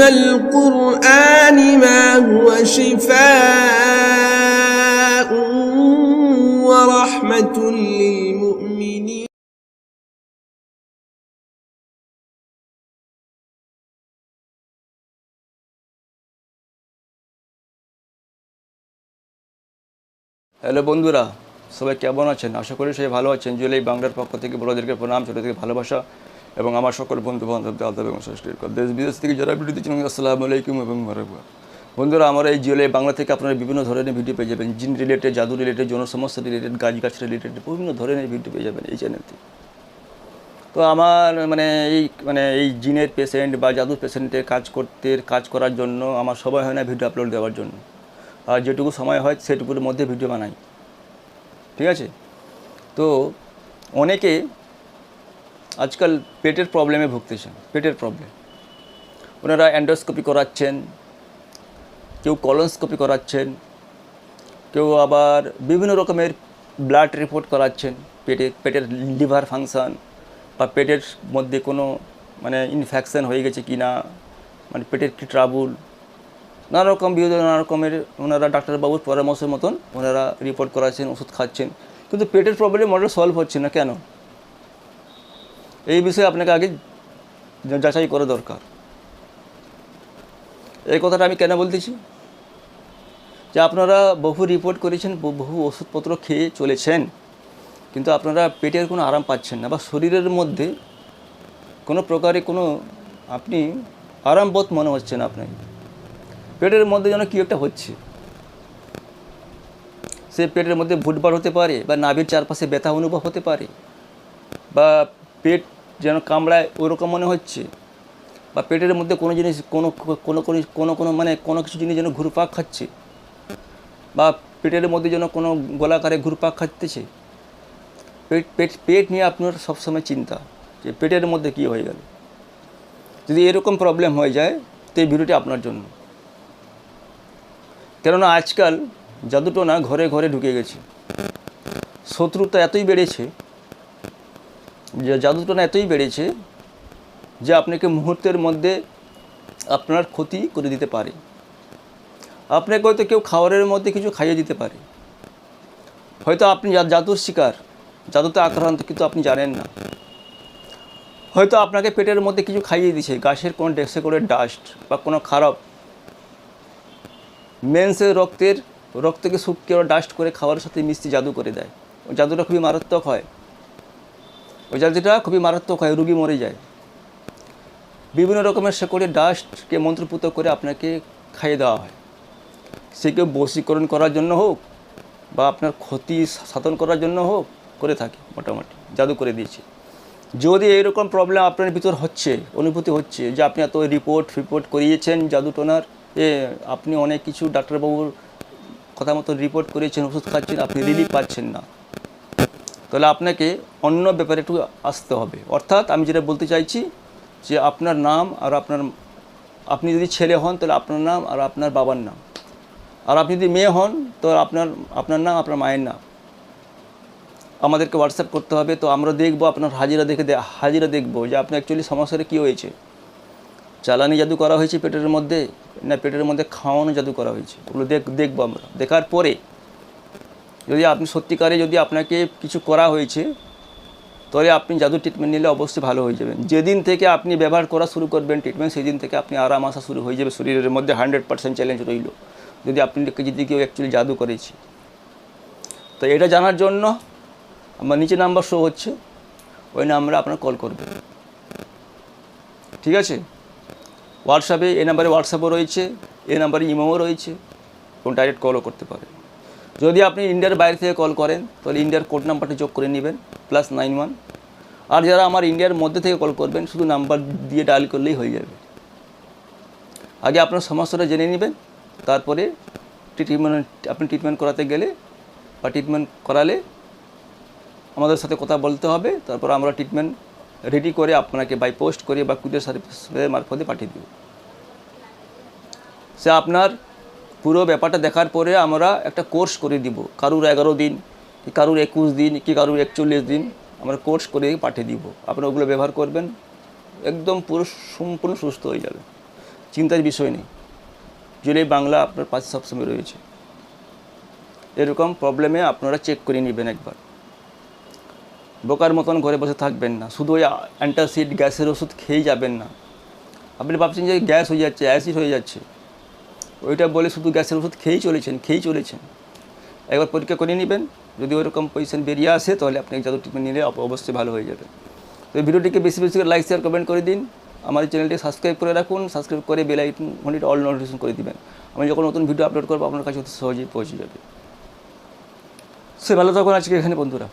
القرآن ما هو شفاء ورحمة للمؤمنين hello বন্ধুরা সবাই কেমন আছেন আশা করি সবাই ভালো আছেন জুলাই বাংলার পক্ষ থেকে বড়দেরকে প্রণাম ছোটো থেকে ভালোবাসা এবং আমার সকল বন্ধু বান্ধব আদব এবং ষষ্ঠীর দেশ বিদেশ থেকে যারা ভিডিও দিচ্ছেন আসসালামু আলাইকুম এবং মারাবা বন্ধুরা, আমার এই জিওলাই বাংলা থেকে আপনারা বিভিন্ন ধরনের ভিডিও পেয়ে যাবেন। জিন রিলেটেড জাদু রিলেটেড জনসমস্যা রিলেটেড গাছ গাছ রিলেটেড বিভিন্ন ধরনের ভিডিও পেয়ে যাবেন এই চ্যানেলতে তো। আমার মানে এই মানে এই জিনের পেশেন্ট বা জাদুর পেশেন্টের কাজ করতে, কাজ করার জন্য আমার সময় হয় না ভিডিও আপলোড দেওয়ার জন্য। আর যেটুকু সময় হয়, সেটুকুর মধ্যে ভিডিও বানাই। ঠিক আছে? তো অনেকে আজকাল পেটের প্রবলেমে ভুগতেছেন, পেটের প্রবলেম ওনারা অ্যান্ডোস্কোপি করাচ্ছেন, কেউ কলনস্কোপি করাচ্ছেন, কেউ আবার বিভিন্ন রকমের ব্লাড রিপোর্ট করাচ্ছেন, পেটে, পেটের লিভার ফাংশন বা পেটের মধ্যে কোনো মানে ইনফেকশন হয়ে গেছে কি না মানে পেটের কি ট্রাবুল নানা রকম বিভিন্ন নানা রকমের ওনারা ডাক্তারবাবুর পরামর্শের মতন ওনারা রিপোর্ট করাচ্ছেন, ওষুধ খাচ্ছেন। কিন্তু পেটের প্রবলেম ওনারা সলভ হচ্ছে না কেন? এই বিষয়ে আপনাকে আগে যাচাই করা দরকার। এই কথাটা আমি কেন বলতেছি? যে আপনারা বহু রিপোর্ট করেছেন, বহু ওষুধপত্র খেয়ে চলেছেন, কিন্তু আপনারা পেটের কোনো আরাম পাচ্ছেন না বা শরীরের মধ্যে কোনো প্রকারে কোনো আপনি আরামবোধ মনে হচ্ছে না আপনাকে। পেটের মধ্যে যেন কী একটা হচ্ছে। সে পেটের মধ্যে ভুটবার হতে পারে বা নাভির চারপাশে ব্যথা অনুভব হতে পারে বা পেট যেন কামড়ায়, ওরকম মনে হচ্ছে? বা পেটের মধ্যে কোনো জিনিস, কোনো কোনো কোনো কোনো কোনো মানে কোনো কিছু জিনিস যেন ঘুরপাক খাচ্ছে? বা পেটের মধ্যে যেন কোনো গোলাকারে ঘুরপাক খাচ্ছে? পেট পেট পেট নিয়ে আপনার সবসময় চিন্তা যে পেটের মধ্যে কী হয়ে গেল? যদি এরকম প্রবলেম হয়ে যায়, তো এই ভিডিওটি আপনার জন্য। কেননা আজকাল জাদুটোনা ঘরে ঘরে ঢুকে গেছে। শত্রুতা এতই বেড়েছে যে জাদুটোনা এতই বেড়েছে যে আপনাকে মুহূর্তের মধ্যে আপনার ক্ষতি করে দিতে পারে। আপনাকে হয়তো কেউ খাবারের মধ্যে কিছু খাইয়ে দিতে পারে। হয়তো আপনি জাদুর শিকার, জাদুতে আক্রান্ত কিন্তু আপনি জানেন না। হয়তো আপনাকে পেটের মধ্যে কিছু খাইয়ে দিছে, গাছের কোনো ডেক্সে করে ডাস্ট বা কোনো খারাপ মেন্সের রক্তের, রক্তকে ওরা ডাস্ট করে খাবারের সাথে মিষ্টি জাদু করে দেয়। জাদুটা খুবই মারাত্মক হয়। ওই জাদুটা খুবই মারাত্মক হয়, রুগী মরে যায়। বিভিন্ন রকমের শেকড়ে ডাস্টকে মন্ত্রপুত করে আপনাকে খাইয়ে দেওয়া হয়। সে কেউ বশীকরণ করার জন্য হোক বা আপনার ক্ষতি সাধন করার জন্য হোক, করে থাকে মোটামুটি, জাদু করে দিয়েছে। যদি এইরকম প্রবলেম আপনার ভিতর হচ্ছে, অনুভূতি হচ্ছে যে আপনি এত রিপোর্ট ফিপোর্ট করিয়েছেন জাদুটোনার এ আপনি অনেক কিছু ডাক্তারবাবুর কথা মতো রিপোর্ট করিয়েছেন, ওষুধ খাচ্ছেন, আপনি রিলিফ পাচ্ছেন না। তাহলে আপনাকে অন্য ব্যাপারে একটু আসতে হবে। অর্থাৎ আমি যেটা বলতে চাইছি যে আপনার নাম আর আপনার, আপনি যদি ছেলে হন তাহলে আপনার নাম আর আপনার বাবার নাম। আর আপনি যদি মেয়ে হন তো আপনার আপনার নাম, আপনার মায়ের নাম। আমাদেরকে হোয়াটসঅ্যাপ করতে হবে। তো আমরা দেখব আপনার হাজিরা দেখে হাজিরা দেখব যে আপনার অ্যাকচুয়ালি সমস্যাটা কী হয়েছে। চালানি জাদু করা হয়েছে পেটের মধ্যে না পেটের মধ্যে খাওয়ানো জাদু করা হয়েছে? ওগুলো দেখ, দেখব আমরা। দেখার পরে যদি আপনি সত্যিকারে যদি আপনাকে কিছু করা হয়েছে তাহলে আপনি জাদু ট্রিটমেন্ট নিলে অবশ্যই ভালো হয়ে যাবেন। যেদিন থেকে আপনি ব্যবহার করা শুরু করবেন ট্রিটমেন্ট সেই দিন থেকে আপনি আরাম আসা শুরু হয়ে যাবে শরীরের মধ্যে হান্ড্রেড পার্সেন্ট চ্যালেঞ্জ রইল। যদি আপনি যদি কেউ অ্যাকচুয়ালি জাদু করেছে। তো এটা জানার জন্য আমার নিচে নাম্বার শো হচ্ছে, ওই নাম্বারে আপনার কল করবেন। ঠিক আছে? হোয়াটসঅ্যাপে এই নাম্বারে হোয়াটসঅ্যাপও রয়েছে এই নাম্বারে ইমোও রয়েছে, এবং ডাইরেক্ট কলও করতে পারেন। যদি আপনি ইন্ডিয়ার বাইরে থেকে কল করেন, তাহলে ইন্ডিয়ার কোড নাম্বারটা যোগ করে নেবেন প্লাস নাইন ওয়ান আর যারা আমার ইন্ডিয়ার মধ্যে থেকে কল করবেন, শুধু নাম্বার দিয়ে ডায়াল করলেই হয়ে যাবে। আগে আপনার সমস্যাটা জেনে নেবেন, তারপরে ট্রিটমেন্ট আপনি ট্রিটমেন্ট করাতে গেলে বা ট্রিটমেন্ট করালে আমাদের সাথে কথা বলতে হবে, তারপর আমরা ট্রিটমেন্ট রেডি করে আপনাকে বাই পোস্ট করে বা কুরিয়ার সার্ভিসের মারফতে পাঠিয়ে দেব। সে আপনার পুরো ব্যাপারটা দেখার পরে আমরা একটা কোর্স করে দিব। কারুর এগারো দিন, কি কারুর একুশ দিন, কি কারুর একচল্লিশ দিন, আমরা কোর্স করে পাঠিয়ে দিব। আপনারা ওগুলো ব্যবহার করবেন, একদম পুরো সম্পূর্ণ সুস্থ হয়ে যাবে। চিন্তার বিষয় নেই। জুলাই বাংলা আপনার পাশে সবসময় রয়েছে। এরকম প্রবলেমে আপনারা চেক করে নেবেন একবার। বোকার মতন ঘরে বসে থাকবেন না। শুধু ওই অ্যান্টাসিড গ্যাসের ওষুধ খেয়েই যাবেন না। আপনি ভাবছেন যে গ্যাস হয়ে যাচ্ছে অ্যাসিড হয়ে যাচ্ছে। ওইটা বলে শুধু গ্যাসের ওষুধ খেয়েই চলেছেন খেয়েই চলেছেন। একবার পরীক্ষা করে নেবেন, যদি ওইরকম পজিশন বেরিয়ে আসে, তাহলে আপনি জাদু ট্রিটমেন্ট নিলে অবশ্যই ভালো হয়ে যাবে। তো এই ভিডিওটিকে বেশি বেশি করে লাইক শেয়ার কমেন্ট করে দিন। আমার চ্যানেলটি সাবস্ক্রাইব করে রাখুন সাবস্ক্রাইব করে বেল আইকন ঘন্টিটা অল নোটিফিকেশন করে দিবেন। আমি যখন নতুন ভিডিও আপলোড করব, আপনার কাছে অতি সহজেই পৌঁছে যাবে। সে ভালো থাকুন আজকে এখানে বন্ধুরা।